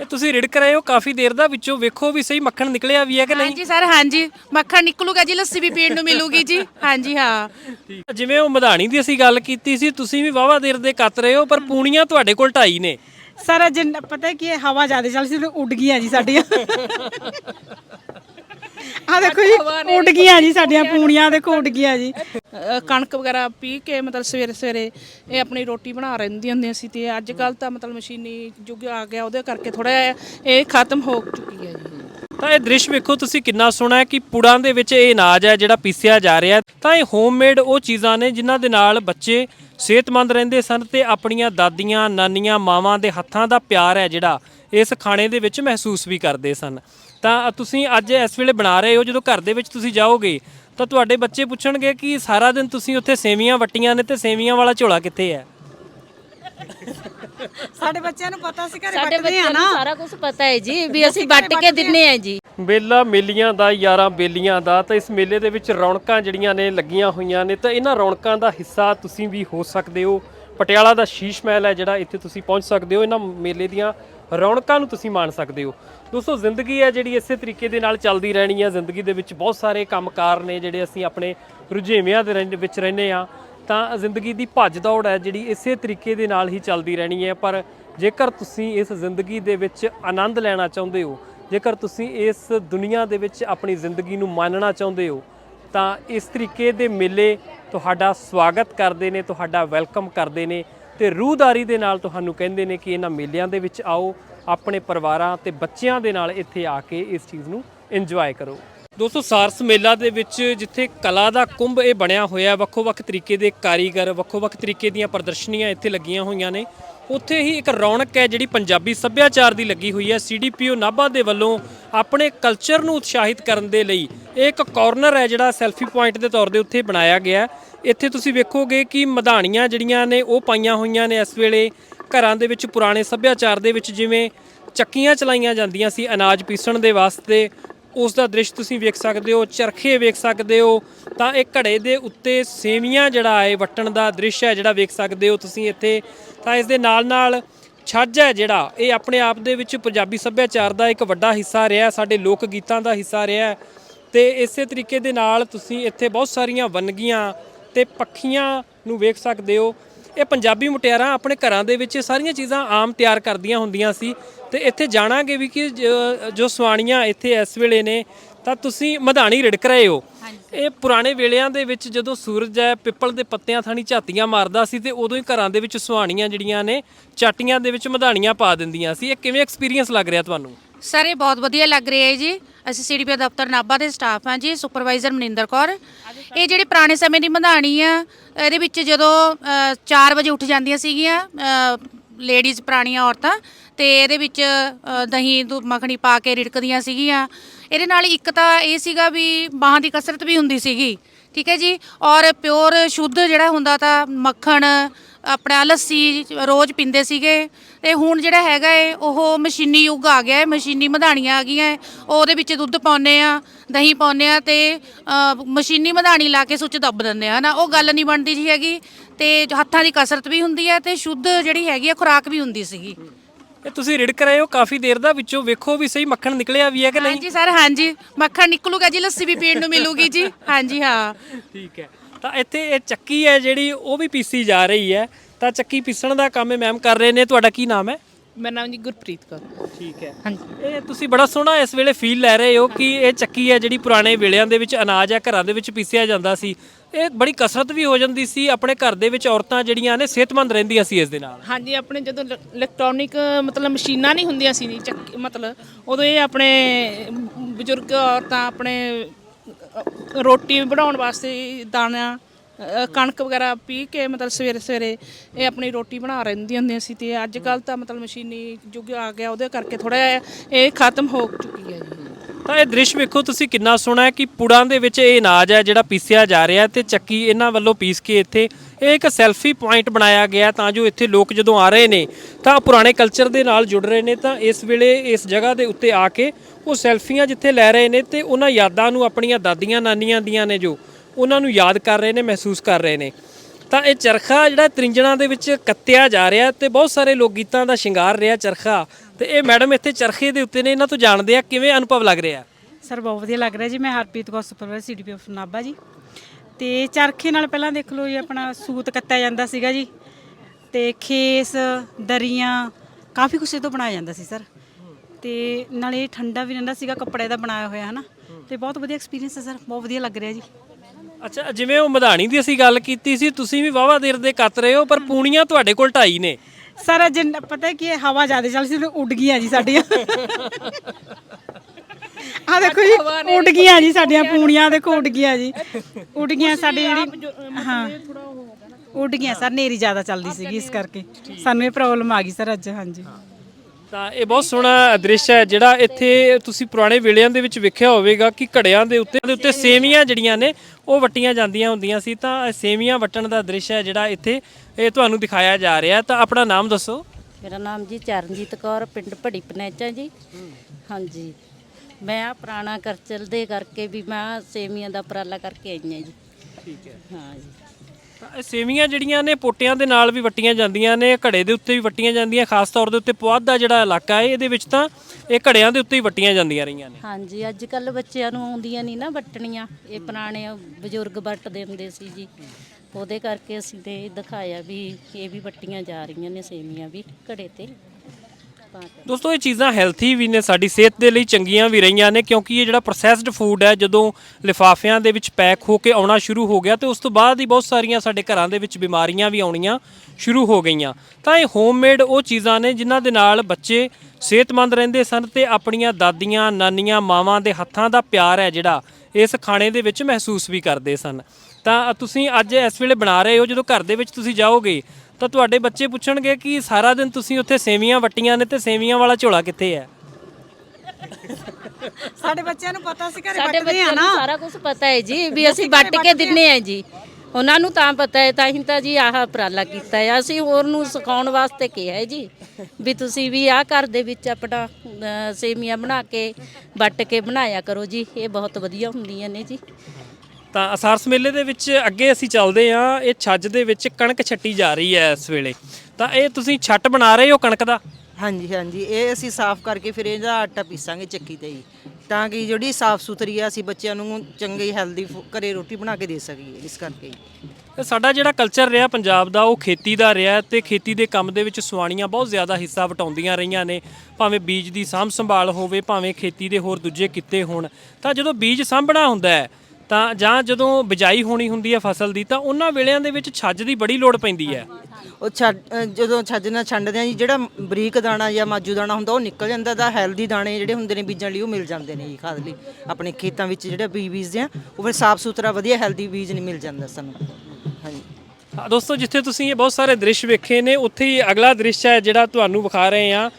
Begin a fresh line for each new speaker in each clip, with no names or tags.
ਇਹ ਤੁਸੀਂ ਰਿੜਕ ਰਹੇ ਹੋ ਕਾਫੀ ਦੇਰ ਦਾ ਵਿੱਚੋਂ ਵੇਖੋ ਵੀ ਸਹੀ ਮੱਖਣ ਨਿਕਲਿਆ ਵੀ ਹੈ ਕਿ ਨਹੀਂ।
ਹਾਂਜੀ ਸਰ ਹਾਂਜੀ। ਮੱਖਣ ਨਿਕਲੂਗਾ ਜੀ ਲੱਸੀ ਵੀ ਪੀਣ ਨੂੰ ਮਿਲੂਗੀ ਜੀ। ਹਾਂਜੀ ਹਾਂ।
ਜਿਵੇਂ ਉਹ ਮਧਾਣੀ ਦੀ ਅਸੀਂ ਗੱਲ ਕੀਤੀ ਸੀ ਤੁਸੀਂ ਵੀ ਵਾਵਾ ਦੇਰ ਦੇ ਕੱਤ ਰਹੇ ਹੋ ਪਰ ਪੂਣੀਆਂ ਤੁਹਾਡੇ ਕੋਲ ਢਾਈ ਨੇ।
ਸਾਰਾ ਜਿੰਨ ਪਤਾ ਕੀ ਹੈ ਹਵਾ ਜ਼ਿਆਦਾ ਚੱਲ ਸੀ ਤੇ ਉੱਡ ਗਈਆਂ ਜੀ ਸਾਡੀਆਂ। ਆ ਦੇਖੋ ਜੀ ਉੱਡ ਗਈਆਂ ਜੀ ਸਾਡੀਆਂ ਪੂਣੀਆਂ ਦੇਖੋ ਉੱਡ ਗਈਆਂ ਜੀ।
ਅ, ਕਣਕ ਵਗੈਰਾ ਪੀ ਕੇ ਮਤਲਬ ਸਵੇਰੇ ਸਵੇਰੇ ਇਹ ਆਪਣੀ ਰੋਟੀ ਬਣਾ ਰਹਿੰਦੀਆਂ ਹੁੰਦੀਆਂ ਸੀ ਤੇ ਅੱਜ ਕੱਲ ਤਾਂ ਮਤਲਬ ਮਸ਼ੀਨੀ ਯੁੱਗ ਆ ਗਿਆ ਉਹਦੇ ਕਰਕੇ ਥੋੜਾ ਇਹ ਖਤਮ ਹੋ ਚੁੱਕੀ ਹੈ ਜੀ।
ਤਾਂ ਇਹ ਦ੍ਰਿਸ਼ ਵੇਖੋ, ਤੁਸੀਂ ਕਿੰਨਾ ਸੋਹਣਾ ਹੈ ਕਿ ਪੁੜਾਂ ਦੇ ਵਿੱਚ ਇਹ ਅਨਾਜ ਹੈ ਜਿਹੜਾ ਪੀਸਿਆ ਜਾ ਰਿਹਾ ਤਾਂ ਇਹ ਹੋਮਮੇਡ ਉਹ ਚੀਜ਼ਾਂ ਨੇ ਜਿਨ੍ਹਾਂ ਦੇ ਨਾਲ ਬੱਚੇ ਸਿਹਤਮੰਦ ਰਹਿੰਦੇ ਸਨ ਤੇ ਆਪਣੀਆਂ ਦਾਦੀਆਂ, ਨਾਨੀਆਂ, ਮਾਵਾਂ ਦੇ ਹੱਥਾਂ ਦਾ ਪਿਆਰ ਹੈ ਜਿਹੜਾ ਇਸ ਖਾਣੇ ਦੇ ਵਿੱਚ ਮਹਿਸੂਸ ਵੀ ਕਰਦੇ ਸਨ। ਤਾਂ ਤੁਸੀਂ ਅੱਜ ਇਸ ਵੇਲੇ ਬਣਾ ਰਹੇ ਹੋ, ਜਦੋਂ ਘਰ ਦੇ ਵਿੱਚ ਤੁਸੀਂ ਜਾਓਗੇ, ਤਾਂ ਤੁਹਾਡੇ ਬੱਚੇ ਪੁੱਛਣਗੇ ਕਿ ਸਾਰਾ ਦਿਨ ਤੁਸੀਂ ਉੱਥੇ ਸੇਵੀਆਂ ਵੱਟੀਆਂ ਨੇ ਤੇ ਸੇਵੀਆਂ ਵਾਲਾ ਝੋਲਾ ਕਿੱਥੇ ਹੈ?
ਸਾਡੇ ਬੱਚਿਆਂ ਨੂੰ ਪਤਾ ਸੀ ਘਰੇ
ਸਾਡੇ ਬੱਚਿਆਂ ਨੂੰ
ਨਾ।
ਸਾਰਾ ਕੁਝ ਪਤਾ ਹੈ ਜੀ ਵੀ ਅਸੀਂ ਵੱਟ ਕੇ ਦਿੰਨੇ ਆ ਜੀ।
ਮੇਲਾ ਮੇਲੀਆਂ ਦਾ ਯਾਰਾਂ ਬੇਲੀਆਂ ਦਾ ਤਾਂ ਇਸ ਮੇਲੇ ਦੇ ਵਿੱਚ ਰੌਣਕਾਂ ਜਿਹੜੀਆਂ ਨੇ ਲੱਗੀਆਂ ਹੋਈਆਂ ਨੇ ਤਾਂ ਇਹਨਾਂ ਰੌਣਕਾਂ ਦਾ ਹਿੱਸਾ ਤੁਸੀਂ ਵੀ ਹੋ ਸਕਦੇ ਹੋ। ਪਟਿਆਲਾ ਦਾ ਸ਼ੀਸ਼ ਮਹਿਲ ਹੈ ਜਿਹੜਾ ਇੱਥੇ ਤੁਸੀਂ ਪਹੁੰਚ ਸਕਦੇ ਹੋ ਇਹਨਾਂ ਮੇਲੇ ਦੀਆਂ ਰੌਣਕਾਂ ਨੂੰ ਤੁਸੀਂ ਮਾਣ ਸਕਦੇ ਹੋ। ਦੋਸਤੋ ਜ਼ਿੰਦਗੀ ਹੈ ਜਿਹੜੀ ਇਸੇ ਤਰੀਕੇ ਦੇ ਨਾਲ ਚੱਲਦੀ ਰਹਿਣੀ ਹੈ ਜ਼ਿੰਦਗੀ ਦੇ ਵਿੱਚ ਬਹੁਤ ਸਾਰੇ ਕੰਮਕਾਰ ਨੇ ਜਿਹੜੇ ਅਸੀਂ ਆਪਣੇ ਰੁਝੇਵਿਆਂ ਦੇ ਰਹਿਣ- ਵਿੱਚ ਰਹਿੰਦੇ ਆ ਤਾਂ ਜ਼ਿੰਦਗੀ ਦੀ ਭੱਜ ਦੌੜ ਹੈ ਜਿਹੜੀ ਇਸੇ ਤਰੀਕੇ ਦੇ ਨਾਲ ਹੀ ਚੱਲਦੀ ਰਹਿਣੀ ਹੈ। ਪਰ ਜੇਕਰ ਤੁਸੀਂ ਇਸ ਜ਼ਿੰਦਗੀ ਦੇ ਵਿੱਚ ਆਨੰਦ ਲੈਣਾ ਚਾਹੁੰਦੇ ਹੋ, ਜੇਕਰ ਤੁਸੀਂ ਇਸ ਦੁਨੀਆ ਦੇ ਵਿੱਚ ਆਪਣੀ ਜ਼ਿੰਦਗੀ ਨੂੰ ਮਾਨਣਾ ਚਾਹੁੰਦੇ ਹੋ, ਤਾਂ ਇਸ ਤਰੀਕੇ ਦੇ ਮੇਲੇ ਤੁਹਾਡਾ ਸਵਾਗਤ ਕਰਦੇ ਨੇ, ਤੁਹਾਡਾ ਵੈਲਕਮ ਕਰਦੇ ਨੇ ਤੇ ਰੂਹਦਾਰੀ ਦੇ ਨਾਲ ਤੁਹਾਨੂੰ ਕਹਿੰਦੇ ਨੇ ਕਿ ਇਹਨਾਂ ਮੇਲਿਆਂ ਦੇ ਵਿੱਚ ਆਓ, ਆਪਣੇ ਪਰਿਵਾਰਾਂ ਤੇ ਬੱਚਿਆਂ ਦੇ ਨਾਲ ਇੱਥੇ ਆ ਕੇ ਇਸ ਚੀਜ਼ ਨੂੰ ਇੰਜੋਏ ਕਰੋ। ਦੋਸਤੋ, ਸਾਰਸ ਮੇਲਾ ਦੇ ਵਿੱਚ ਜਿੱਥੇ ਕਲਾ ਦਾ ਕੁੰਭ ਇਹ ਬਣਿਆ ਹੋਇਆ, ਵੱਖੋ-ਵੱਖ ਤਰੀਕੇ ਦੇ ਕਾਰੀਗਰ, ਵੱਖੋ-ਵੱਖ ਤਰੀਕੇ ਦੀਆਂ ਪ੍ਰਦਰਸ਼ਨੀਆਂ ਇੱਥੇ ਲੱਗੀਆਂ ਹੋਈਆਂ ਨੇ। ਉੱਥੇ ਹੀ ਇੱਕ ਰੌਣਕ ਹੈ, ਜਿਹੜੀ ਪੰਜਾਬੀ ਸੱਭਿਆਚਾਰ ਦੀ ਲੱਗੀ ਹੋਈ ਹੈ। ਸੀਡੀਪੀਓ ਨਾਭਾ ਦੇ ਵੱਲੋਂ ਆਪਣੇ ਕਲਚਰ ਨੂੰ ਉਤਸ਼ਾਹਿਤ ਕਰਨ ਦੇ ਲਈ ਇਹ ਇੱਕ ਕਾਰਨਰ ਹੈ, ਜਿਹੜਾ ਸੈਲਫੀ ਪੁਆਇੰਟ ਦੇ ਤੌਰ ਦੇ ਉੱਤੇ ਬਣਾਇਆ ਗਿਆ ਇੱਥੇ ਤੁਸੀਂ ਵੇਖੋਗੇ ਕਿ ਮਧਾਣੀਆਂ ਜਿਹੜੀਆਂ ਨੇ, ਉਹ ਪਾਈਆਂ ਹੋਈਆਂ ਨੇ ਇਸ ਵੇਲੇ ਘਰਾਂ ਦੇ ਵਿੱਚ ਪੁਰਾਣੇ ਸੱਭਿਆਚਾਰ ਦੇ ਵਿੱਚ, ਜਿਵੇਂ ਚੱਕੀਆਂ ਚਲਾਈਆਂ ਜਾਂਦੀਆਂ ਸੀ ਅਨਾਜ ਪੀਸਣ ਦੇ ਵਾਸਤੇ। ਉਸ ਦਾ ਦ੍ਰਿਸ਼ ਤੁਸੀਂ ਵੇਖ ਸਕਦੇ ਹੋ, ਚਰਖੇ ਵੇਖ ਸਕਦੇ ਹੋ, ਤਾਂ ਇਹ ਘੜੇ ਦੇ ਉੱਤੇ ਸੇਵੀਆਂ ਜਿਹੜਾ ਹੈ, ਵਟਣ ਦਾ ਦ੍ਰਿਸ਼ ਹੈ ਜਿਹੜਾ ਵੇਖ ਸਕਦੇ ਹੋ ਤੁਸੀਂ ਇੱਥੇ। ਤਾਂ ਇਸ ਦੇ ਨਾਲ ਨਾਲ ਛੱਜ ਹੈ ਜਿਹੜਾ, ਇਹ ਆਪਣੇ ਆਪ ਦੇ ਵਿੱਚ ਪੰਜਾਬੀ ਸੱਭਿਆਚਾਰ ਦਾ ਇੱਕ ਵੱਡਾ ਹਿੱਸਾ ਰਿਹਾ, ਸਾਡੇ ਲੋਕ ਗੀਤਾਂ ਦਾ ਹਿੱਸਾ ਰਿਹਾ ਹੈ। ਤੇ ਇਸੇ ਤਰੀਕੇ ਦੇ ਨਾਲ ਤੁਸੀਂ ਇੱਥੇ ਬਹੁਤ ਸਾਰੀਆਂ ਵੰਨਗੀਆਂ ਤੇ ਪੱਖੀਆਂ ਨੂੰ ਵੇਖ ਸਕਦੇ ਹੋ। ਇਹ ਪੰਜਾਬੀ ਮੁਟਿਆਰਾਂ ਆਪਣੇ ਘਰਾਂ ਦੇ ਵਿੱਚ ਇਹ ਸਾਰੀਆਂ ਚੀਜ਼ਾਂ ਆਮ ਤਿਆਰ ਕਰਦੀਆਂ ਹੁੰਦੀਆਂ ਸੀ ਤੇ ਇੱਥੇ ਜਾਣਾਂਗੇ ਵੀ ਕਿ ਜ- ਜੋ ਸਵਾਣੀਆਂ ਇੱਥੇ ਇਸ ਵੇਲੇ ਨੇ ਤਾਂ ਤੁਸੀਂ ਮਧਾਣੀ ਰਿੜਕ ਰਹੇ ਹੋ। ਇਹ ਪੁਰਾਣੇ ਵੇਲਿਆਂ ਦੇ ਵਿੱਚ ਜਦੋਂ ਸੂਰਜ ਹੈ ਪਿੱਪਲ ਦੇ ਪੱਤਿਆਂ ਥਾਣੀ ਝਾਤੀਆਂ ਮਾਰਦਾ ਸੀ ਤੇ ਉਦੋਂ ਹੀ ਘਰਾਂ ਦੇ ਵਿੱਚ ਸੁਹਾਣੀਆਂ ਜਿਹੜੀਆਂ ਨੇ ਚਾਟੀਆਂ ਦੇ ਵਿੱਚ ਮਧਾਣੀਆਂ ਪਾ ਦਿੰਦੀਆਂ ਸੀ। ਇਹ ਕਿਵੇਂ ਐਕਸਪੀਰੀਅੰਸ ਲੱਗ ਰਿਹਾ ਤੁਹਾਨੂੰ?
ਸਰ ਇਹ ਬਹੁਤ ਵਧੀਆ ਲੱਗ ਰਿਹਾ ਹੈ ਜੀ। ਅਸੀਂ ਸੀਡੀਪੀ ਦਫ਼ਤਰ ਨਾਭਾ ਦੇ ਸਟਾਫ ਹਾਂ ਜੀ ਸੁਪਰਵਾਈਜ਼ਰ ਮਨਿੰਦਰ ਕੌਰ। ਇਹ ਜਿਹੜੀ ਪੁਰਾਣੇ ਸਮੇਂ ਦੀ ਮਧਾਣੀ ਆ, ਇਹਦੇ ਵਿੱਚ ਜਦੋਂ 4 ਵਜੇ ਉੱਠ ਜਾਂਦੀਆਂ ਸੀਗੀਆਂ ਲੇਡੀਜ਼ ਪੁਰਾਣੀਆਂ ਔਰਤਾਂ, ਤੇ ਇਹਦੇ ਵਿੱਚ ਦਹੀਂ, ਦੁੱਧ, ਮੱਖਣੀ ਪਾ ਕੇ ਰਿੜਕਦੀਆਂ ਸੀਗੀਆਂ। ਇਹਦੇ ਨਾਲ ਇੱਕ ਤਾਂ ਇਹ ਸੀਗਾ ਵੀ ਬਾਹਾਂ ਦੀ ਕਸਰਤ ਵੀ ਹੁੰਦੀ ਸੀਗੀ, ਠੀਕ ਹੈ ਜੀ? ਔਰ ਪਿਓਰ ਸ਼ੁੱਧ ਜਿਹੜਾ ਹੁੰਦਾ ਤਾਂ ਮੱਖਣ ਆਪਣਾ ਲੱਸੀ ਰੋਜ਼ ਪੀਂਦੇ ਸੀਗੇ ਤੇ ਹੁਣ ਜਿਹੜਾ ਹੈਗਾ ਏ ਉਹ ਮਸ਼ੀਨੀ ਯੁੱਗ ਆ ਗਿਆ ਹੈ ਮਸ਼ੀਨੀ ਮਧਾਣੀਆਂ ਆ ਗਈਆਂ। ਉਹ ਉਹਦੇ ਵਿੱਚ ਦੁੱਧ ਪਾਉਂਦੇ ਆ ਦਹੀਂ ਪਾਉਂਦੇ ਆ ਤੇ ਅ, ਮਸ਼ੀਨੀ ਮਧਾਣੀ ਲਾ ਕੇ ਸੁੱਚ ਦੱਬ ਦਿੰਦੇ ਆ ਨਾ ਉਹ ਗੱਲ ਨਹੀਂ ਬਣਦੀ ਜੀ ਹੈਗੀ ਤੇ ਹੱਥਾਂ ਦੀ ਕਸਰਤ ਵੀ ਹੁੰਦੀ ਹੈ ਤੇ ਸ਼ੁੱਧ ਜਿਹੜੀ ਹੈਗੀ ਆ ਖੁਰਾਕ ਵੀ ਹੁੰਦੀ ਸੀਗੀ।
ਇਹ ਤੁਸੀਂ ਰਿੜਕ ਰਹੇ ਹੋ ਕਾਫੀ ਦੇਰ ਦਾ ਵਿੱਚੋਂ ਵੇਖੋ ਵੀ ਸਹੀ ਮੱਖਣ ਨਿਕਲਿਆ ਵੀ ਹੈ ਕਿ ਨਹੀਂ?
ਹਾਂਜੀ ਸਰ ਹਾਂਜੀ। ਮੱਖਣ ਨਿਕਲੂਗਾ ਜੀ ਲੱਸੀ ਵੀ ਪੀਣ ਨੂੰ ਮਿਲੂਗੀ ਜੀ। ਹਾਂਜੀ ਹਾਂ।
ਠੀਕ ਹੈ। ਤਾਂ ਇੱਥੇ ਇਹ ਚੱਕੀ ਹੈ ਜਿਹੜੀ ਉਹ ਵੀ ਪੀਸੀ ਜਾ ਰਹੀ ਹੈ। ਤਾਂ ਚੱਕੀ ਪੀਸਣ ਦਾ ਕੰਮ ਇਹ ਮੈਮ ਕਰ ਰਹੇ ਨੇ। ਤੁਹਾਡਾ ਕੀ ਨਾਮ ਹੈ?
ਮੇਰਾ ਨਾਮ ਜੀ ਗੁਰਪ੍ਰੀਤ ਕੌਰ।
ਠੀਕ ਹੈ।
ਹਾਂਜੀ।
ਇਹ ਤੁਸੀਂ ਬੜਾ ਸੋਹਣਾ ਇਸ ਵੇਲੇ ਫੀਲ ਲੈ ਰਹੇ ਹੋ ਕਿ ਇਹ ਚੱਕੀ ਹੈ ਜਿਹੜੀ ਪੁਰਾਣੇ ਵੇਲਿਆਂ ਦੇ ਵਿੱਚ ਅਨਾਜ ਹੈ ਘਰਾਂ ਦੇ ਵਿੱਚ ਪੀਸਿਆ ਜਾਂਦਾ ਸੀ। ਇਹ ਬੜੀ ਕਸਰਤ ਵੀ ਹੋ ਜਾਂਦੀ ਸੀ। ਆਪਣੇ ਘਰ ਦੇ ਵਿੱਚ ਔਰਤਾਂ ਜਿਹੜੀਆਂ ਨੇ ਸਿਹਤਮੰਦ ਰਹਿੰਦੀਆਂ ਸੀ ਇਸ ਦੇ ਨਾਲ।
ਹਾਂਜੀ ਆਪਣੇ ਜਦੋਂ ਇਲੈਕਟ੍ਰੋਨਿਕ ਮਤਲਬ ਮਸ਼ੀਨਾਂ ਨਹੀਂ ਹੁੰਦੀਆਂ ਸੀ ਜੀ ਚੱਕ ਮਤਲਬ ਉਦੋਂ ਇਹ ਆਪਣੇ ਬਜ਼ੁਰਗ ਔਰਤਾਂ ਆਪਣੇ ਅ, ਰੋਟੀ ਬਣਾਉਣ ਵਾਸਤੇ ਦਾਣਾ ਅ, ਕਣਕ ਵਗੈਰਾ ਪੀ ਕੇ ਮਤਲਬ ਸਵੇਰੇ ਸਵੇਰੇ ਇਹ ਆਪਣੀ ਰੋਟੀ ਬਣਾ ਰਹਿੰਦੀ ਹੁੰਦੀਆਂ ਸੀ ਤੇ ਅੱਜ ਕੱਲ ਤਾਂ ਮਤਲਬ ਮਸ਼ੀਨੀ ਯੁੱਗ ਆ ਗਿਆ ਉਹਦੇ ਕਰਕੇ ਥੋੜਾ ਇਹ ਖਤਮ ਹੋ ਚੁੱਕੀ ਹੈ ਜੀ।
ਤਾਂ ਇਹ ਦ੍ਰਿਸ਼ ਵੇਖੋ, ਤੁਸੀਂ ਕਿੰਨਾ ਸੋਹਣਾ ਹੈ ਕਿ ਪੁੜਾਂ ਦੇ ਵਿੱਚ ਇਹ ਅਨਾਜ ਹੈ ਜਿਹੜਾ ਪੀਸਿਆ ਜਾ ਰਿਹਾ ਹੈ ਤੇ ਚੱਕੀ ਇਹਨਾਂ ਵੱਲੋਂ ਪੀਸ ਕੇ ਇੱਥੇ ਇਹ ਇੱਕ ਸੈਲਫੀ ਪੁਆਇੰਟ ਬਣਾਇਆ ਗਿਆ ਤਾਂ ਜੋ ਇੱਥੇ ਲੋਕ ਜਦੋਂ ਆ ਰਹੇ ਨੇ ਤਾਂ ਪੁਰਾਣੇ ਕਲਚਰ ਦੇ ਨਾਲ ਜੁੜ ਰਹੇ ਨੇ ਤਾਂ ਇਸ ਵੇਲੇ ਇਸ ਜਗ੍ਹਾ ਦੇ ਉੱਤੇ ਆ ਕੇ ਉਹ ਸੈਲਫੀਆਂ ਜਿੱਥੇ ਲੈ ਰਹੇ ਨੇ ਤੇ ਉਹਨਾਂ ਯਾਦਾਂ ਨੂੰ ਆਪਣੀਆਂ ਦਾਦੀਆਂ ਨਾਨੀਆਂ ਦੀਆਂ ਨੇ ਜੋ ਉਹਨਾਂ ਨੂੰ ਯਾਦ ਕਰ ਰਹੇ ਨੇ, ਮਹਿਸੂਸ ਕਰ ਰਹੇ ਨੇ। ਤਾਂ ਇਹ ਚਰਖਾ ਜਿਹੜਾ ਤ੍ਰਿੰਜਣਾ ਦੇ ਵਿੱਚ ਕੱਤਿਆ ਜਾ ਰਿਹਾ ਤੇ ਬਹੁਤ ਸਾਰੇ ਲੋਕ ਗੀਤਾਂ ਦਾ ਸ਼ਿੰਗਾਰ ਰਿਹਾ ਚਰਖਾ ਤੇ ਇਹ ਮੈਡਮ ਇੱਥੇ ਚਰਖੇ ਦੇ ਉੱਤੇ ਨੇ ਇਹਨਾਂ ਤੋਂ ਜਾਣਦੇ ਆ ਕਿਵੇਂ ਅਨੁਭਵ ਲੱਗ ਰਿਹਾ?
ਸਰ ਬਹੁਤ ਵਧੀਆ ਲੱਗ ਰਿਹਾ ਜੀ। ਮੈਂ Harpreet Kaur supervisor CDP of Nabha ji. ਤੇ ਚਰਖੇ ਨਾਲ ਪਹਿਲਾਂ ਦੇਖ ਲਓ ਜੀ ਆਪਣਾ ਸੂਤ ਕੱਤਿਆ ਜਾਂਦਾ ਸੀਗਾ ਜੀ। ਤੇ ਖੇਸ ਦਰੀਆਂ ਕਾਫੀ ਕੁਛ ਇਹ ਤੋਂ ਬਣਾਇਆ ਜਾਂਦਾ ਸੀ ਸਰ। ਤੇ ਨਾਲੇ ਠੰਡਾ ਵੀ ਰਹਿੰਦਾ ਸੀਗਾ ਕੱਪੜੇ ਦਾ ਬਣਾਇਆ ਹੋਇਆ ਹਨਾ। ਤੇ ਬਹੁਤ ਵਧੀਆ ਐਕਸਪੀਰੀਅੰਸ ਹੈ ਸਰ। ਬਹੁਤ ਵਧੀਆ ਲੱਗ ਰਿਹਾ ਜੀ।
ਅੱਛਾ ਜਿਵੇਂ ਉਹ ਮਧਾਣੀ ਦੀ ਅਸੀਂ ਗੱਲ ਕੀਤੀ ਸੀ ਤੁਸੀਂ ਵੀ ਵਾਵਾ ਦੇਰ ਦੇ ਕੱਤ ਰਹੇ ਹੋ ਪਰ ਪੂਣੀਆਂ ਤੁਹਾਡੇ ਕੋਲ ਢਾਈ ਨੇ।
ਸਰ ਜਿੰਨ ਪਤਾ ਕੀ ਹੈ ਹਵਾ ਜ਼ਿਆਦਾ ਚੱਲ ਸੀ ਤੇ ਉੱਡ ਗਈਆਂ ਜੀ ਸਾਡੀਆਂ। ਆ ਦੇਖੋ ਜੀ ਉੱਡ ਗਈਆਂ ਜੀ ਸਾਡੀਆਂ ਪੂਣੀਆਂ ਦੇਖੋ ਉੱਡ ਗਈਆਂ ਜੀ। ਉੱਡ ਗਈਆਂ ਸਾਡੀ ਜਿਹੜੀ ਹਾਂ। ਉੱਡ ਗਈਆਂ ਸਰ ਨੇਰੀ ਜ਼ਿਆਦਾ ਚੱਲਦੀ ਸੀਗੀ ਇਸ ਕਰਕੇ। ਸਾਨੂੰ ਇਹ ਪ੍ਰੋਬਲਮ ਆ ਗਈ ਸਰ ਅੱਜ ਹਾਂਜੀ।
ਤਾਂ ਇਹ ਬਹੁਤ ਸੋਹਣਾ ਦ੍ਰਿਸ਼ ਹੈ ਜਿਹੜਾ ਇੱਥੇ ਤੁਸੀਂ ਪੁਰਾਣੇ ਵੇਲਿਆਂ ਦੇ ਵਿੱਚ ਵੇਖਿਆ ਹੋਵੇਗਾ ਕਿ ਘੜਿਆਂ ਦੇ ਉੱਤੇ ਦੇ ਉੱਤੇ ਸੇਵੀਆਂ ਜਿਹੜੀਆਂ ਨੇ ਉਹ ਵਟੀਆਂ ਜਾਂਦੀਆਂ ਹੁੰਦੀਆਂ ਸੀ। ਤਾਂ ਸੇਵੀਆਂ ਵਟਣ ਦਾ ਦ੍ਰਿਸ਼ ਹੈ ਜਿਹੜਾ ਇੱਥੇ ਇਹ ਤੁਹਾਨੂੰ ਦਿਖਾਇਆ ਜਾ ਰਿਹਾ ਤਾਂ ਆਪਣਾ ਨਾਮ ਦੱਸੋ।
ਮੇਰਾ ਨਾਮ ਜੀ ਚਰਨਜੀਤ ਕੌਰ ਪਿੰਡ ਭੜੀ ਪਨੈਚਾ ਜੀ। ਹਾਂਜੀ। ਮੈਂ ਆ ਪੁਰਾਣਾ ਕਰਚਲ ਦੇ ਕਰਕੇ ਵੀ ਮੈਂ ਸੇਮੀਆਂ ਦਾ ਉਪਰਾਲਾ ਕਰਕੇ ਆਈ ਹਾਂ ਜੀ।
ਠੀਕ ਹੈ।
ਹਾਂ ਜੀ।
ਇਹ ਸੇਵੀਆਂ ਜਿਹੜੀਆਂ ਨੇ, ਪੋਟਿਆਂ ਦੇ ਨਾਲ ਵੀ ਵਟੀਆਂ ਜਾਂਦੀਆਂ ਨੇ, ਘੜੇ ਦੇ ਉੱਤੇ ਵੀ ਵਟੀਆਂ ਜਾਂਦੀਆਂ, ਖਾਸ ਤੌਰ ਦੇ ਉੱਤੇ ਪੁਆਧ ਦਾ ਜਿਹੜਾ ਇਲਾਕਾ ਹੈ, ਇਹਦੇ ਵਿੱਚ ਤਾਂ ਇਹ ਘੜਿਆਂ ਦੇ ਉੱਤੇ ਹੀ ਵੱਟੀਆਂ ਜਾਂਦੀਆਂ ਰਹੀਆਂ ਨੇ।
ਹਾਂਜੀ ਅੱਜ ਕੱਲ ਬੱਚਿਆਂ ਨੂੰ ਆਉਂਦੀਆਂ ਨਹੀਂ ਨਾ ਵੱਟਣੀਆਂ, ਇਹ ਪੁਰਾਣੇ ਬਜ਼ੁਰਗ ਵੱਟਦੇ ਹੁੰਦੇ ਸੀ ਜੀ। ਉਹਦੇ ਕਰਕੇ ਅਸੀਂ ਤੇ ਦਿਖਾਇਆ ਵੀ ਇਹ ਵੀ ਵੱਟੀਆਂ ਜਾ ਰਹੀਆਂ ਨੇ ਸੇਮੀਆਂ ਵੀ ਘੜੇ ਤੇ।
ਦੋਸਤੋ, ਇਹ ਚੀਜ਼ਾਂ ਹੈਲਥੀ ਵੀ ਨੇ, ਸਾਡੀ ਸਿਹਤ ਦੇ ਲਈ ਚੰਗੀਆਂ ਵੀ ਰਹੀਆਂ ਨੇ, ਕਿਉਂਕਿ ਇਹ ਜਿਹੜਾ ਪ੍ਰੋਸੈਸਡ ਫੂਡ ਹੈ, ਜਦੋਂ ਲਿਫਾਫਿਆਂ ਦੇ ਵਿੱਚ ਪੈਕ ਹੋ ਕੇ ਆਉਣਾ ਸ਼ੁਰੂ ਹੋ ਗਿਆ, ਤੇ ਉਸ ਤੋਂ ਬਾਅਦ ਹੀ ਬਹੁਤ ਸਾਰੀਆਂ ਸਾਡੇ ਘਰਾਂ ਦੇ ਵਿੱਚ ਬਿਮਾਰੀਆਂ ਵੀ ਆਉਣੀਆਂ ਸ਼ੁਰੂ ਹੋ ਗਈਆਂ। ਤਾਂ ਇਹ ਹੋਮਮੇਡ ਉਹ ਚੀਜ਼ਾਂ ਨੇ, ਜਿਨ੍ਹਾਂ ਦੇ ਨਾਲ ਬੱਚੇ ਸਿਹਤਮੰਦ ਰਹਿੰਦੇ ਸਨ ਤੇ ਆਪਣੀਆਂ ਦਾਦੀਆਂ, ਨਾਨੀਆਂ, ਮਾਵਾਂ ਦੇ ਹੱਥਾਂ ਦਾ ਪਿਆਰ ਹੈ ਜਿਹੜਾ ਇਸ ਖਾਣੇ ਦੇ ਵਿੱਚ ਮਹਿਸੂਸ ਵੀ ਕਰਦੇ ਸਨ। ਤਾਂ ਤੁਸੀਂ ਅੱਜ ਇਸ ਵੇਲੇ ਬਣਾ ਰਹੇ ਹੋ, ਜਦੋਂ ਘਰ ਦੇ ਵਿੱਚ ਤੁਸੀਂ ਜਾਓਗੇ ਤਾਂ ਤੁਹਾਡੇ ਬੱਚੇ ਪੁੱਛਣਗੇ ਕਿ ਸਾਰਾ ਦਿਨ ਤੁਸੀਂ ਉੱਥੇ ਸੇਵੀਆਂ ਵਟੀਆਂ ਨੇ ਤੇ ਸੇਵੀਆਂ ਵਾਲਾ ਝੋਲਾ ਕਿੱਥੇ ਹੈ?
ਸਾਡੇ ਬੱਚਿਆਂ ਨੂੰ ਪਤਾ ਸੀ ਘਰੇ
ਸਾਡੇ ਬੱਚਿਆਂ ਨੂੰ। ਸਾਰਾ ਕੁਝ ਪਤਾ ਹੈ ਜੀ ਵੀ ਅਸੀਂ ਵੱਟ ਕੇ ਦਿੰਨੇ ਆ ਜੀ। ਉਹਨਾਂ ਨੂੰ ਤਾਂ ਪਤਾ ਹੈ ਤਾਂ ਹੀ ਤਾਂ ਜੀ ਆਹ ਉਪਰਾਲਾ ਕੀਤਾ ਹੈ। ਅਸੀਂ ਹੋਰ ਨੂੰ ਸਿਖਾਉਣ ਵਾਸਤੇ ਕਿਹਾ ਹੈ ਜੀ ਵੀ ਤੁਸੀਂ ਵੀ ਆਹ ਘਰ ਦੇ ਵਿੱਚ ਆਪਣਾ ਅ, ਸੇਮੀਆਂ ਬਣਾ ਕੇ ਵੱਟ ਕੇ ਬਣਾਇਆ ਕਰੋ ਜੀ। ਇਹ ਬਹੁਤ ਵਧੀਆ ਹੁੰਦੀਆਂ ਨੇ ਜੀ।
ਤਾਂ ਅਸਾਰਸ ਮੇਲੇ ਦੇ ਵਿੱਚ ਅੱਗੇ ਅਸੀਂ ਚੱਲਦੇ ਹਾਂ। ਇਹ ਛੱਜ ਦੇ ਵਿੱਚ ਕਣਕ ਛੱਟੀ ਜਾ ਰਹੀ ਹੈ ਇਸ ਵੇਲੇ। ਤਾਂ ਇਹ ਤੁਸੀਂ ਛੱਟ ਬਣਾ ਰਹੇ ਹੋ ਕਣਕ ਦਾ?
ਹਾਂਜੀ ਹਾਂਜੀ। ਇਹ ਅਸੀਂ ਸਾਫ਼ ਕਰਕੇ ਫਿਰ ਇਹਦਾ ਆਟਾ ਪੀਸਾਂਗੇ ਚੱਕੀ ਤੇ ਹੀ। ਤਾਂ ਕਿ ਜਿਹੜੀ ਸਾਫ਼ ਸੁਥਰੀ ਆ ਅਸੀਂ ਬੱਚਿਆਂ ਨੂੰ ਚੰਗੀ ਹੈਲਦੀ ਘਰੇ ਰੋਟੀ ਬਣਾ ਕੇ ਦੇ ਸਕੀਏ ਇਸ ਕਰਕੇ
ਸਾਡਾ ਜਿਹੜਾ ਕਲਚਰ ਰਿਹਾ ਪੰਜਾਬ ਦਾ ਉਹ ਖੇਤੀ ਦਾ ਰਿਹਾ ਤੇ ਖੇਤੀ ਦੇ ਕੰਮ ਦੇ ਵਿੱਚ ਸੁਆਣੀਆਂ ਬਹੁਤ ਜ਼ਿਆਦਾ ਹਿੱਸਾ ਵਟਾਉਂਦੀਆਂ ਰਹੀਆਂ ਨੇ। ਭਾਵੇਂ ਬੀਜ ਦੀ ਸਾਂਭ ਸੰਭਾਲ ਹੋਵੇ ਭਾਵੇਂ ਖੇਤੀ ਦੇ ਹੋਰ ਦੂਜੇ ਕਿੱਤੇ ਹੋਣ। ਤਾਂ ਜਦੋਂ ਬੀਜ ਸਾਂਭਣਾ ਹੁੰਦਾ ਹੈ ਤਾਂ ਜਾਂ ਜਦੋਂ ਬਿਜਾਈ ਹੋਣੀ ਹੁੰਦੀ ਹੈ ਫਸਲ ਦੀ ਤਾਂ ਉਹਨਾਂ ਵੇਲਿਆਂ ਦੇ ਵਿੱਚ ਛੱਜ ਦੀ ਬੜੀ ਲੋੜ ਪੈਂਦੀ ਹੈ।
ਉਹ ਛੱਡ ਅ, ਜਦੋਂ ਛੱਜ ਨਾਲ ਛੰਡਦੇ ਆ ਜੀ ਜਿਹੜਾ ਬਰੀਕ ਦਾਣਾ ਜਾਂ ਮਾਜੂ ਦਾਣਾ ਹੁੰਦਾ ਉਹ ਨਿਕਲ ਜਾਂਦਾ ਤਾਂ ਹੈਲਦੀ ਦਾਣੇ ਜਿਹੜੇ ਹੁੰਦੇ ਨੇ ਬੀਜਾਂ ਲਈ ਉਹ ਮਿਲ ਜਾਂਦੇ ਨੇ ਜੀ ਖਾਦ ਲਈ। ਆਪਣੇ ਖੇਤਾਂ ਵਿੱਚ ਜਿਹੜੇ ਬੀਜ ਬੀਜਦੇ ਆ ਉਹ ਫਿਰ ਸਾਫ਼ ਸੁਥਰਾ ਵਧੀਆ ਹੈਲਦੀ ਬੀਜ ਨਹੀਂ ਮਿਲ ਜਾਂਦਾ ਸਾਨੂੰ। ਹਾਂਜੀ।
ਹਾਂ ਦੋਸਤੋ ਜਿੱਥੇ ਤੁਸੀਂ ਇਹ ਬਹੁਤ ਸਾਰੇ ਦ੍ਰਿਸ਼ ਵੇਖੇ ਨੇ ਉੱਥੇ ਹੀ ਅਗਲਾ ਦ੍ਰਿਸ਼ ਹੈ ਜਿਹੜਾ ਤੁਹਾਨੂੰ ਵਿਖਾ ਰਹੇ ਹਾਂ।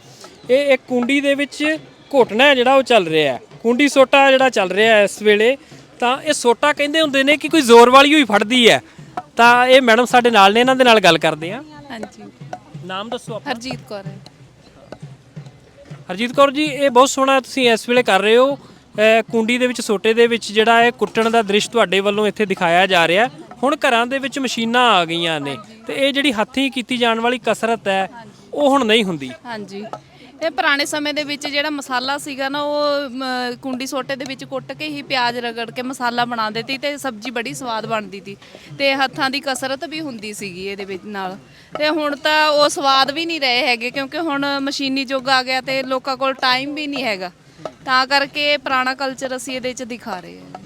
ਇਹ ਇੱਕ ਕੁੰਡੀ ਦੇ ਵਿੱਚ ਘੋਟਣਾ ਹੈ ਜਿਹੜਾ ਉਹ ਚੱਲ ਰਿਹਾ ਹੈ। ਕੁੰਡੀ ਸੋਟਾ ਜਿਹੜਾ ਚੱਲ ਰਿਹਾ ਹੈ ਇਸ ਵੇਲੇ। ਤਾਂ ਇਹ ਸੋਟਾ ਕਹਿੰਦੇ ਹੁੰਦੇ ਨੇ ਕਿ ਕੋਈ ਜ਼ੋਰ ਵਾਲੀ ਹੋਈ ਫੜਦੀ ਹੈ। ਤਾਂ ਇਹ ਮੈਡਮ ਸਾਡੇ ਨਾਲ ਨੇ ਇਹਨਾਂ ਦੇ ਨਾਲ ਗੱਲ ਕਰਦੇ ਆ
ਹਾਂਜੀ।
ਨਾਮ ਦੱਸੋ ਆਪਣਾ।
ਹਰਜੀਤ ਕੌਰ ਹੈ।
ਹਰਜੀਤ ਕੌਰ ਜੀ ਇਹ ਬਹੁਤ ਸੋਹਣਾ ਤੁਸੀਂ ਇਸ ਵੇਲੇ ਕਰ ਰਹੇ ਹੋ। ਅਹ ਕੁੰਡੀ ਦੇ ਵਿੱਚ ਸੋਟੇ ਦੇ ਵਿੱਚ ਜਿਹੜਾ ਹੈ ਕੁੱਟਣ ਦਾ ਦ੍ਰਿਸ਼ ਤੁਹਾਡੇ ਵੱਲੋਂ ਇੱਥੇ ਦਿਖਾਇਆ ਜਾ ਰਿਹਾ। ਹੈ। ਹੁਣ ਘਰਾਂ ਦੇ ਵਿੱਚ ਮਸ਼ੀਨਾਂ ਆ ਗਈਆਂ ਨੇ। ਤੇ ਇਹ ਜਿਹੜੀ ਹੱਥੀਂ ਕੀਤੀ ਜਾਣ ਵਾਲੀ ਕਸਰਤ ਹੈ ਉਹ ਹੁਣ ਨਹੀਂ ਹੁੰਦੀ।
ਹਾਂਜੀ। ਇਹ ਪੁਰਾਣੇ ਸਮੇਂ ਦੇ ਵਿੱਚ ਜਿਹੜਾ ਮਸਾਲਾ ਸੀਗਾ ਨਾ ਉਹ ਮ, ਕੁੰਡੀ ਸੋਟੇ ਦੇ ਵਿੱਚ ਕੁੱਟ ਕੇ ਹੀ ਪਿਆਜ਼ ਰਗੜ ਕੇ ਮਸਾਲਾ ਬਣਾਉਂਦੇ ਸੀ ਤੇ ਸਬਜ਼ੀ ਬੜੀ ਸਵਾਦ ਬਣਦੀ ਸੀ ਤੇ ਹੱਥਾਂ ਦੀ ਕਸਰਤ ਵੀ ਹੁੰਦੀ ਸੀਗੀ ਇਹਦੇ ਵਿੱਚ ਨਾਲ। ਤੇ ਹੁਣ ਤਾਂ ਉਹ ਸਵਾਦ ਵੀ ਨਹੀਂ ਰਹੇ ਹੈਗੇ ਕਿਉਂਕਿ ਹੁਣ ਮਸ਼ੀਨੀ ਯੁੱਗ ਆ ਗਿਆ ਤੇ ਲੋਕਾਂ ਕੋਲ ਟਾਈਮ ਵੀ ਨਹੀਂ ਹੈਗਾ। ਤਾਂ ਕਰਕੇ ਇਹ ਪੁਰਾਣਾ ਕਲਚਰ ਅਸੀਂ ਇਹਦੇ 'ਚ ਦਿਖਾ ਰਹੇ ਹਾਂ।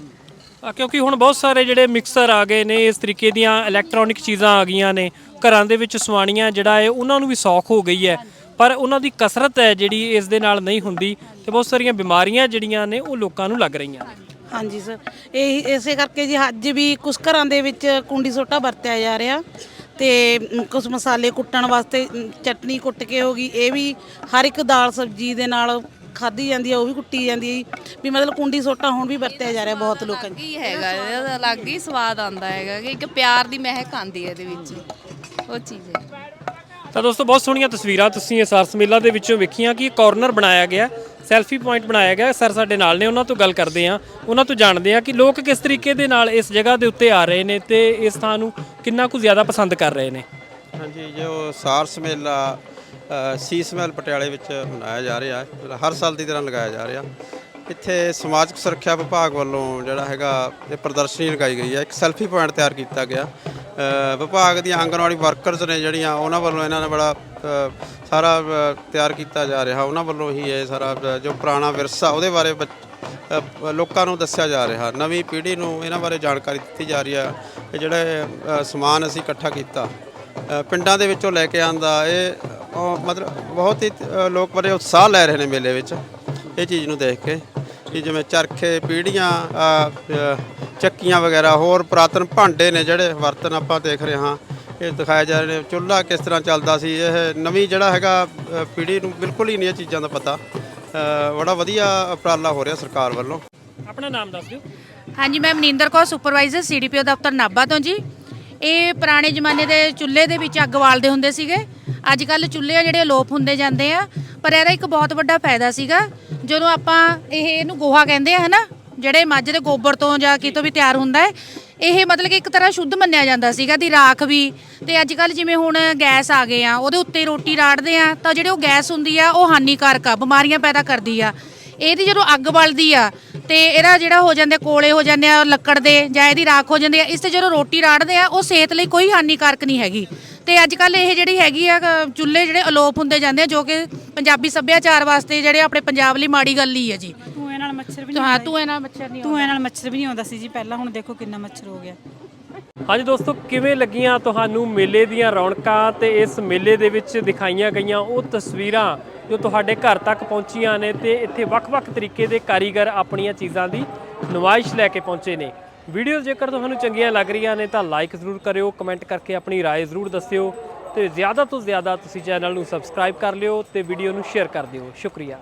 ਆ, ਕਿਉਂਕਿ ਹੁਣ ਬਹੁਤ ਸਾਰੇ ਜਿਹੜੇ ਮਿਕਸਰ ਆ ਗਏ ਨੇ ਇਸ ਤਰੀਕੇ ਦੀਆਂ ਇਲੈਕਟ੍ਰੋਨਿਕ ਚੀਜ਼ਾਂ ਆ ਗਈਆਂ ਨੇ ਘਰਾਂ ਦੇ ਵਿੱਚ ਸਵਾਣੀਆਂ ਜਿਹੜਾ ਹੈ ਉਹਨਾਂ ਨੂੰ ਵੀ ਸੌਖ ਹੋ ਗਈ ਹੈ। ਪਰ ਉਹਨਾਂ ਦੀ ਕਸਰਤ ਹੈ ਜਿਹੜੀ ਇਸ ਦੇ ਨਾਲ ਨਹੀਂ ਹੁੰਦੀ ਤੇ ਬਹੁਤ ਸਾਰੀਆਂ ਬਿਮਾਰੀਆਂ ਜਿਹੜੀਆਂ ਨੇ ਉਹ ਲੋਕਾਂ ਨੂੰ ਲੱਗ ਰਹੀਆਂ ਨੇ
ਹਾਂਜੀ ਸਰ ਇਹ ਇਸੇ ਕਰਕੇ ਜੀ ਅੱਜ ਵੀ ਕੁਝ ਘਰਾਂ ਦੇ ਵਿੱਚ ਕੁੰਡੀ ਸੋਟਾ ਵਰਤਿਆ ਜਾ ਰਿਹਾ ਤੇ ਕੁਝ ਮਸਾਲੇ ਕੁੱਟਣ ਵਾਸਤੇ ਚਟਨੀ ਕੁੱਟ ਕੇ ਹੋ ਗਈ ਇਹ ਵੀ ਹਰ ਇੱਕ ਦਾਲ ਸਬਜ਼ੀ ਦੇ ਨਾਲ ਖਾਧੀ ਜਾਂਦੀ ਹੈ ਉਹ ਵੀ ਕੁੱਟੀ ਜਾਂਦੀ ਹੈ ਜੀ। ਵੀ ਮਤਲਬ ਕੁੰਡੀ ਸੋਟਾ ਹੁਣ ਵੀ ਵਰਤਿਆ ਜਾ ਰਿਹਾ ਬਹੁਤ ਲੋਕਾਂ 'ਚ
ਕੀ ਹੈਗਾ ਇਹਦਾ ਅਲੱਗ ਹੀ ਸਵਾਦ ਆਉਂਦਾ ਹੈਗਾ ਕਿ ਇੱਕ ਪਿਆਰ ਦੀ ਮਹਿਕ ਆਉਂਦੀ ਹੈ ਇਹਦੇ ਵਿੱਚ ਉਹ ਚੀਜ਼ ਹੈ
ਤਾਂ ਦੋਸਤੋ, ਬਹੁਤ ਸੋਹਣੀਆਂ ਤਸਵੀਰਾਂ ਤੁਸੀਂ ਇਸ ਸਰਸ ਮੇਲਾ ਦੇ ਵਿੱਚੋਂ ਵੇਖੀਆਂ ਕਿ ਕਾਰਨਰ ਬਣਾਇਆ ਗਿਆ ਸੈਲਫੀ ਪੁਆਇੰਟ ਬਣਾਇਆ ਗਿਆ ਸਰ, ਸਾਡੇ ਨਾਲ ਨੇ, ਉਹਨਾਂ ਤੋਂ ਗੱਲ ਕਰਦੇ ਆ ਉਹਨਾਂ ਤੋਂ ਜਾਣਦੇ ਆ ਕਿ ਲੋਕ ਕਿਸ ਤਰੀਕੇ ਦੇ ਨਾਲ ਇਸ ਜਗ੍ਹਾ ਦੇ ਉੱਤੇ ਆ ਰਹੇ ਨੇ ਤੇ ਇਸ ਥਾਂ ਨੂੰ ਕਿੰਨਾ ਕੁ ਜ਼ਿਆਦਾ ਪਸੰਦ ਕਰ ਰਹੇ ਨੇ।
ਹਾਂਜੀ ਜੋ ਸਾਰਸ ਮੇਲਾ ਸੀਸ ਮਹਿਲ ਪਟਿਆਲੇ ਵਿੱਚ ਮਨਾਇਆ ਜਾ ਰਿਹਾ ਹੈ ਹਰ ਸਾਲ ਦੀ ਤਰ੍ਹਾਂ ਲਗਾਇਆ ਜਾ ਰਿਹਾ। ਇੱਥੇ ਸਮਾਜਿਕ ਸੁਰੱਖਿਆ ਵਿਭਾਗ ਵੱਲੋਂ ਜਿਹੜਾ ਹੈਗਾ ਇਹ ਪ੍ਰਦਰਸ਼ਨੀ ਲਗਾਈ ਗਈ ਹੈ। ਇੱਕ ਸੈਲਫੀ ਪੁਆਇੰਟ ਤਿਆਰ ਕੀਤਾ ਗਿਆ। ਵਿਭਾਗ ਦੀਆਂ ਆਂਗਣਵਾੜੀ ਵਰਕਰਸ ਨੇ ਜਿਹੜੀਆਂ ਉਹਨਾਂ ਵੱਲੋਂ ਇਹਨਾਂ ਨੇ ਬੜਾ ਸਾਰਾ ਤਿਆਰ ਕੀਤਾ ਜਾ ਰਿਹਾ। ਉਹਨਾਂ ਵੱਲੋਂ ਹੀ ਇਹ ਸਾਰਾ ਜੋ ਪੁਰਾਣਾ ਵਿਰਸਾ ਉਹਦੇ ਬਾਰੇ ਬੱਚ- ਲੋਕਾਂ ਨੂੰ ਦੱਸਿਆ ਜਾ ਰਿਹਾ। ਨਵੀਂ ਪੀੜ੍ਹੀ ਨੂੰ ਇਹਨਾਂ ਬਾਰੇ ਜਾਣਕਾਰੀ ਦਿੱਤੀ ਜਾ ਰਹੀ ਹੈ। ਕਿ ਜਿਹੜਾ ਸਮਾਨ ਅਸੀਂ ਇਕੱਠਾ ਕੀਤਾ। ਪਿੰਡਾਂ ਦੇ ਵਿੱਚੋਂ ਲੈ ਕੇ ਆਂਦਾ ਇਹ ਮਤਲਬ ਬਹੁਤ ਹੀ ਲੋਕ ਬੜੇ ਉਤਸ਼ਾਹ ਲੈ ਰਹੇ ਨੇ ਮੇਲੇ ਵਿੱਚ। ਇਹ ਚੀਜ਼ ਨੂੰ ਦੇਖ ਕੇ। ਕਿ ਜਿਵੇਂ ਚਰਖੇ ਪੀੜੀਆਂ ਚੱਕੀਆਂ ਵਗੈਰਾ ਹੋਰ ਪੁਰਾਤਨ ਭਾਂਡੇ ਨੇ ਜਿਹੜੇ ਬਰਤਨ ਆਪਾਂ ਦੇਖ ਰਹੇ ਹਾਂ। ਇਹ ਦਿਖਾਏ ਜਾ ਰਹੇ ਨੇ। ਚੁੱਲ੍ਹਾ ਕਿਸ ਤਰ੍ਹਾਂ ਚੱਲਦਾ ਸੀ? ਇਹ ਨਵੀਂ ਜਿਹੜਾ ਹੈਗਾ ਅ, ਪੀੜ੍ਹੀ ਨੂੰ ਬਿਲਕੁਲ ਹੀ ਨਹੀਂ ਇਹ ਚੀਜ਼ਾਂ ਦਾ ਪਤਾ। ਬੜਾ ਵਧੀਆ ਉਪਰਾਲਾ ਹੋ ਰਿਹਾ ਸਰਕਾਰ ਵੱਲੋਂ।
ਆਪਣਾ ਨਾਮ ਦੱਸ ਦਿਓ।
ਹਾਂਜੀ ਮੈਂ ਮਨਿੰਦਰ ਕੌਰ ਸੁਪਰਵਾਈਜ਼ਰ ਸੀਡੀਪੀਓ ਦਫ਼ਤਰ ਨਾਭਾ ਤੋਂ ਜੀ। ਇਹ ਪੁਰਾਣੇ ਜ਼ਮਾਨੇ ਦੇ ਚੁੱਲ੍ਹੇ ਦੇ ਵਿੱਚ ਅੱਗ ਬਾਲਦੇ ਹੁੰਦੇ ਸੀਗੇ। ਅੱਜ ਕੱਲ ਚੁੱਲ੍ਹੇ ਆ ਜਿਹੜੇ ਅਲੋਪ ਹੁੰਦੇ ਜਾਂਦੇ ਆ। ਪਰ ਇਹਦਾ ਇੱਕ ਬਹੁਤ ਵੱਡਾ ਫਾਇਦਾ ਸੀਗਾ, ਜਦੋਂ ਆਪਾਂ ਇਹ ਇਹਨੂੰ ਗੋਹਾ ਕਹਿੰਦੇ ਆ, ਹਨਾ? ਜਿਹੜੇ ਮੱਝ ਦੇ ਗੋਬਰ ਤੋਂ ਜਾਂ ਕਿਤੋਂ ਵੀ ਤਿਆਰ ਹੁੰਦਾ ਹੈ, ਇਹ ਮਤਲਬ ਕਿ ਇੱਕ ਤਰ੍ਹਾਂ ਸ਼ੁੱਧ ਮੰਨਿਆ ਜਾਂਦਾ ਸੀਗਾ, ਦੀ ਰਾਖ ਵੀ। ਤੇ ਅੱਜ ਕੱਲ ਜਿਵੇਂ ਹੁਣ ਗੈਸ ਆ ਗਏ ਆ, ਉਹਦੇ ਉੱਤੇ ਰੋਟੀ ਰਾੜਦੇ ਆ, ਤਾਂ ਜਿਹੜੇ ਉਹ ਗੈਸ ਹੁੰਦੀ ਆ, ਉਹ ਹਾਨੀਕਾਰਕ ਆ, ਬਿਮਾਰੀਆਂ ਪੈਦਾ ਕਰਦੀ ਆ। ਇਹਦੀ ਜਦੋਂ ਅੱਗ ਬਲਦੀ ਆ, ਤੇ ਇਹਦਾ ਜਿਹੜਾ ਹੋ ਜਾਂਦੇ ਕੋਲੇ ਹੋ ਜਾਂਦੇ ਆ, ਲੱਕੜ ਦੇ ਜਾਂ ਇਹਦੀ ਰਾਖ ਹੋ ਜਾਂਦੀ ਆ, ਇਸ ਤੇ ਜਦੋਂ ਰੋਟੀ ਰਾੜਦੇ ਆ, ਉਹ ਸਿਹਤ ਲਈ ਕੋਈ ਹਾਨੀਕਾਰਕ ਨਹੀਂ ਹੈਗੀ। ਤੇ ਅੱਜ ਕੱਲ ਇਹ ਜਿਹੜੀ ਹੈਗੀ ਆ ਚੁੱਲ੍ਹੇ ਜਿਹੜੇ ਅਲੋਪ ਹੁੰਦੇ ਜਾਂਦੇ ਆ ਜੋ ਕਿ ਪੰਜਾਬੀ ਸੱਭਿਆਚਾਰ ਵਾਸਤੇ ਜਿਹੜੇ ਆਪਣੇ ਪੰਜਾਬ ਲਈ ਮਾੜੀ ਗੱਲ ਹੀ ਆ ਜੀ।
ਧੂਏ ਨਾਲ ਮੱਛਰ ਵੀ ਨਹੀਂ
ਹਾਂ ਤੂੰ ਇਹਨਾਂ ਮੱਛਰ ਨਹੀਂ
ਧੂਏ ਨਾਲ ਮੱਛਰ ਵੀ ਨਹੀਂ ਆਉਂਦਾ ਸੀ ਜੀ। ਪਹਿਲਾਂ ਹੁਣ ਦੇਖੋ ਕਿੰਨਾ ਮੱਛਰ ਹੋ ਗਿਆ।
ਹਾਂਜੀ ਦੋਸਤੋ ਕਿਵੇਂ ਲੱਗੀਆਂ ਤੁਹਾਨੂੰ ਮੇਲੇ ਦੀਆਂ ਰੌਣਕਾਂ ਤੇ ਇਸ ਮੇਲੇ ਦੇ ਵਿੱਚ ਦਿਖਾਈਆਂ ਗਈਆਂ ਉਹ ਤਸਵੀਰਾਂ ਜੋ ਤੁਹਾਡੇ ਘਰ ਤੱਕ ਪਹੁੰਚੀਆਂ ਨੇ ਤੇ ਇੱਥੇ ਵੱਖ-ਵੱਖ ਤਰੀਕੇ ਦੇ ਕਾਰੀਗਰ ਆਪਣੀਆਂ ਚੀਜ਼ਾਂ ਦੀ ਨੁਮਾਇਸ਼ ਲੈ ਕੇ ਪਹੁੰਚੇ ਨੇ। ਵੀਡੀਓ ਜੇਕਰ ਤੁਹਾਨੂੰ ਚੰਗੀਆਂ ਲੱਗ ਰਹੀਆਂ ਨੇ ਤਾਂ ਲਾਈਕ ਜ਼ਰੂਰ ਕਰਿਓ ਕਮੈਂਟ ਕਰਕੇ ਆਪਣੀ رائے ਜ਼ਰੂਰ ਦੱਸਿਓ ਤੇ ਜ਼ਿਆਦਾ ਤੋਂ ਜ਼ਿਆਦਾ ਤੁਸੀਂ ਚੈਨਲ ਨੂੰ ਸਬਸਕ੍ਰਾਈਬ ਕਰ ਲਿਓ ਤੇ ਵੀਡੀਓ ਨੂੰ ਸ਼ੇਅਰ ਕਰ ਦਿਓ ਸ਼ੁਕਰੀਆ